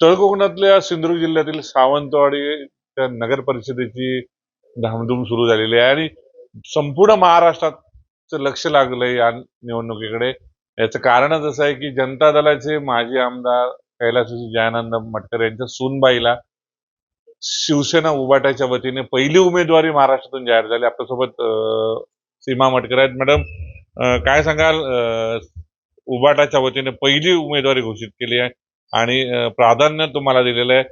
तळ कोकणातल्या सिंधुदुर्ग जिल्ह्यातील सावंतवाडी त्या नगर परिषदेची धामधूम सुरू झालेली आहे आणि संपूर्ण महाराष्ट्राचं लक्ष लागलंय या निवडणुकीकडे. याचं कारणच असं आहे की जनता दलाचे माजी आमदार कैलासजी जयानंद मटकर यांच्या सूनबाईला शिवसेना उबाटाच्या वतीने पहिली उमेदवारी महाराष्ट्रातून जाहीर झाली. आपल्यासोबत सीमा मटकर आहेत. मॅडम काय सांगाल? उबाटाच्या वतीने पहिली उमेदवारी घोषित केली आहे. आणि प्राधान्य तुम्हाला दिलेलं आहे.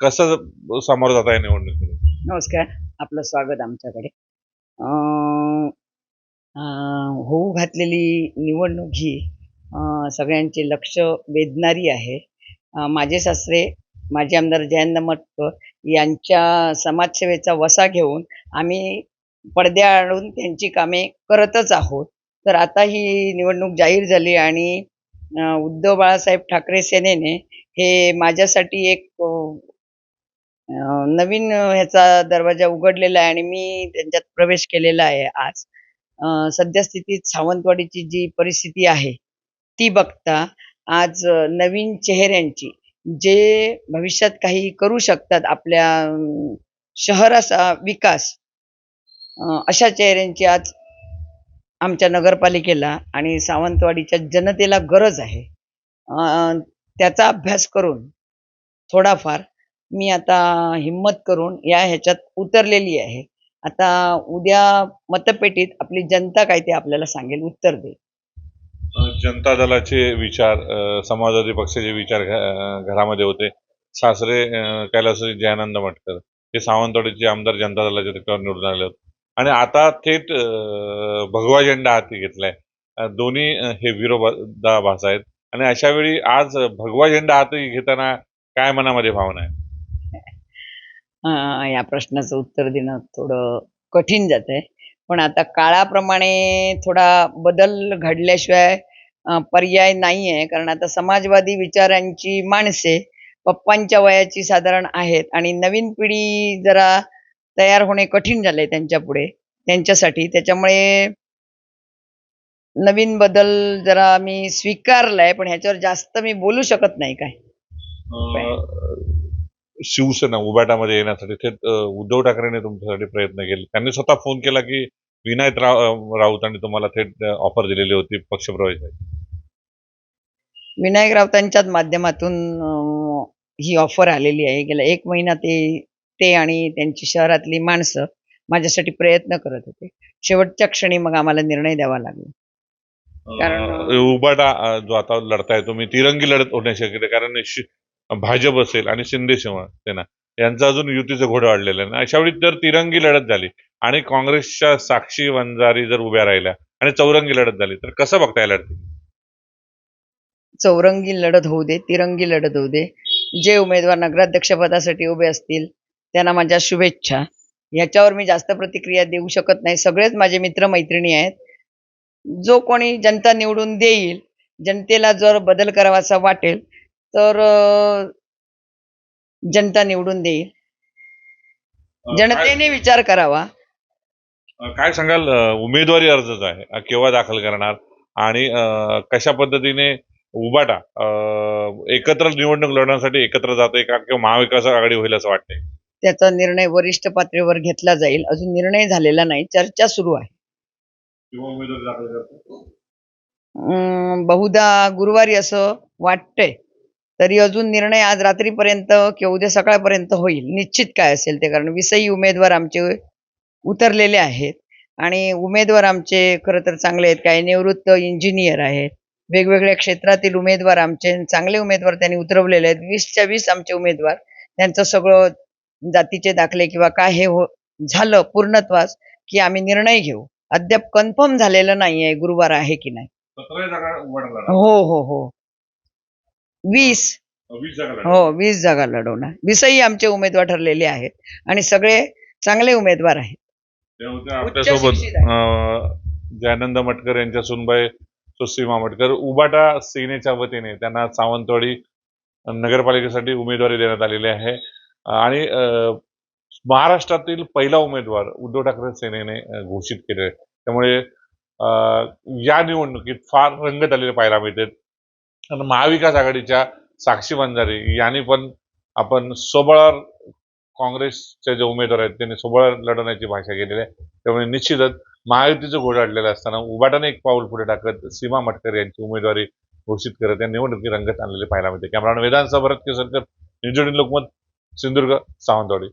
कसं समोर जात आहे निवडणुकीकडे नमस्कार. आपलं स्वागत आमच्याकडे. होऊ घातलेली निवडणूक ही सगळ्यांचे लक्ष वेधणारी आहे. माझे सासरे माजी आमदार जयंत मटकर यांच्या समाजसेवेचा वसा घेऊन आम्ही पडद्याआडून त्यांची कामे करतच आहोत. तर आता ही निवडणूक जाहीर झाली आणि उद्धव बाळासाहेब ठाकरे सेनेने हे माझ्यासाठी एक नवीन ह्याचा दरवाजा उघडलेला आहे आणि मी त्यांच्यात प्रवेश केलेला आहे आज. सद्यस्थितीत सावंतवाडीची जी परिस्थिती आहे ती बघता आज नवीन चेहऱ्यांची जे भविष्यात काही करू शकतात आपल्या शहराचा विकास अशा चेहऱ्यांची आज आमच्या नगरपालिकेला आणि सावंतवाडीच्या जनतेला गरज आहे. त्याचा अभ्यास करून थोडाफार मी आता हिम्मत करून या ह्याच्यात उतरलेली आहे. आता उद्या मतपेटीत आपली जनता काय ते आपल्याला सांगेल उत्तर देईल जनता दलाचे विचार समाजवादी पक्षाचे विचार घरामध्ये होते. सासरे कैलास जयानंद मटकर हे सावंतवाडीचे आमदार जनता दलाच्या निवडून आले होते. आणि आता थेट भगवा झेंडा हाती घेतलाय. दोन्ही हे हे विरोधाभास आहेत. आणि अशा वेळी आज भगवा झेंडा हाती घेताना काय मनामध्ये भावना आहे? या प्रश्नाचं उत्तर देणं थोडं कठीण जात आहे पण आता काळाप्रमाणे थोडा बदल घडल्याशिवाय पर्याय नाही आहे कारण आता समाजवादी विचारांची माणसे पप्पांच्या वयाची साधारण आहेत. आणि नवीन पिढी जरा तयार होणे कठीण झाले त्यांच्या पुढे त्यांच्यासाठी. त्याच्यामुळे नवीन बदल जरा मी स्वीकारलाय पण ह्याच्यावर जास्त मी बोलू शकत नाही काय. शिवसेना उबाटामध्ये येण्यासाठी थेट उद्धव ठाकरेंनी तुमच्यासाठी प्रयत्न केले. त्यांनी स्वतः फोन केला की विनायक राव राऊतांनी तुम्हाला थेट ऑफर दिलेली होती पक्षप्रवेशाची. विनायक राऊतांच्याच माध्यमातून अं, ही ऑफर आलेली आहे. गेल्या एक महिना ते ते आणि त्यांची शहरातली माणसं माझ्यासाठी प्रयत्न करत होते. शेवटच्या क्षणी मग आम्हाला निर्णय द्यावा लागला. कारण- उबाटा जो आता लढताय तुम्ही तिरंगी लढत होण्याची शक्यता. कारण भाजप असेल आणि शिंदे शिवसेना यांचं अजून युतीचं घोडं वाढलेलं आहे. अशा वेळी जर तिरंगी लढत झाली आणि काँग्रेसच्या साक्षी वंजारी जर उभ्या राहिल्या आणि चौरंगी लढत झाली तर कसं बघता येईल लढती? चौरंगी लढत होऊ दे तिरंगी लढत होऊ दे. जे उमेदवार नगराध्यक्षपदासाठी उभे असतील त्यांना माझ्या शुभेच्छा. याच्यावर मी जास्त प्रतिक्रिया देऊ शकत नाही. सगळेच माझे मित्र मैत्रिणी आहेत. जो कोणी जनता निवडून देईल जनतेला जर बदल करावासा वाटेल तर जनता निवडून देईल. जनतेने विचार करावा. काय सांगाल? उमेदवारी अर्जच आहे. केव्हा दाखल करणार? आणि कशा पद्धतीने उबाटा अं, एकत्र निवडणूक लढवण्यासाठी एकत्र जातोय का? किंवा महाविकास आघाडी होईल असं वाटतंय? त्याचा निर्णय वरिष्ठ पातळीवर घेतला जाईल. अजून निर्णय झालेला नाही. चर्चा सुरू आहे. बहुधा गुरुवारी असं वाटतंय. तरी अजून निर्णय आज रात्रीपर्यंत किंवा उद्या सकाळपर्यंत होईल. निश्चित काय असेल ते कारण विषयी उमेदवार आमचे उतरलेले आहेत. आणि उमेदवार आमचे खरं तर चांगले आहेत. काही निवृत्त इंजिनियर आहेत. वेगवेगळ्या क्षेत्रातील उमेदवार आमचे चांगले उमेदवार त्यांनी उतरवलेले आहेत. वीसच्या वीस आमचे उमेदवार. त्यांचं सगळं जातीचे दाखले किंवा काय हे हो झालं पूर्णत्वास की आम्ही निर्णय घेऊ. अद्याप कन्फर्म झालेलं नाही आहे गुरुवार आहे की नाही. हो हो हो. वीस. लढणार. हो वीस जागा लढवणार. वीसही आमचे उमेदवार ठरलेले आहेत आणि सगळे चांगले उमेदवार आहेत. जयानंद मटकर यांच्या सुनबाई सुसीमा मटकर. उबाटा सेनेच्या वतीने त्यांना सावंतवाडी नगरपालिकेसाठी उमेदवारी देण्यात आलेली आहे. आणि अं, महाराष्ट्रातील पहिला उमेदवार उद्धव ठाकरे सेनेने घोषित केले त्यामुळे अं, या निवडणुकीत फार रंगत आलेले पाहायला मिळते आणि महाविकास आघाडीच्या साक्षी वंजारी यांनी पण आपण सोबळावर काँग्रेसचे जे उमेदवार आहेत त्यांनी सोबळावर लढवण्याची भाषा केलेली आहे. त्यामुळे निश्चितच महायुतीचं घोडाडलेलं असताना उभाटाने एक पाऊल पुढे टाकत सीमा मटकर यांची उमेदवारी घोषित करत या निवडणुकी रंगत आणलेली पाहायला मिळते. Camera Vedant Bharat Kesarkar news Lokmat. Sindhudurg Sawantwadi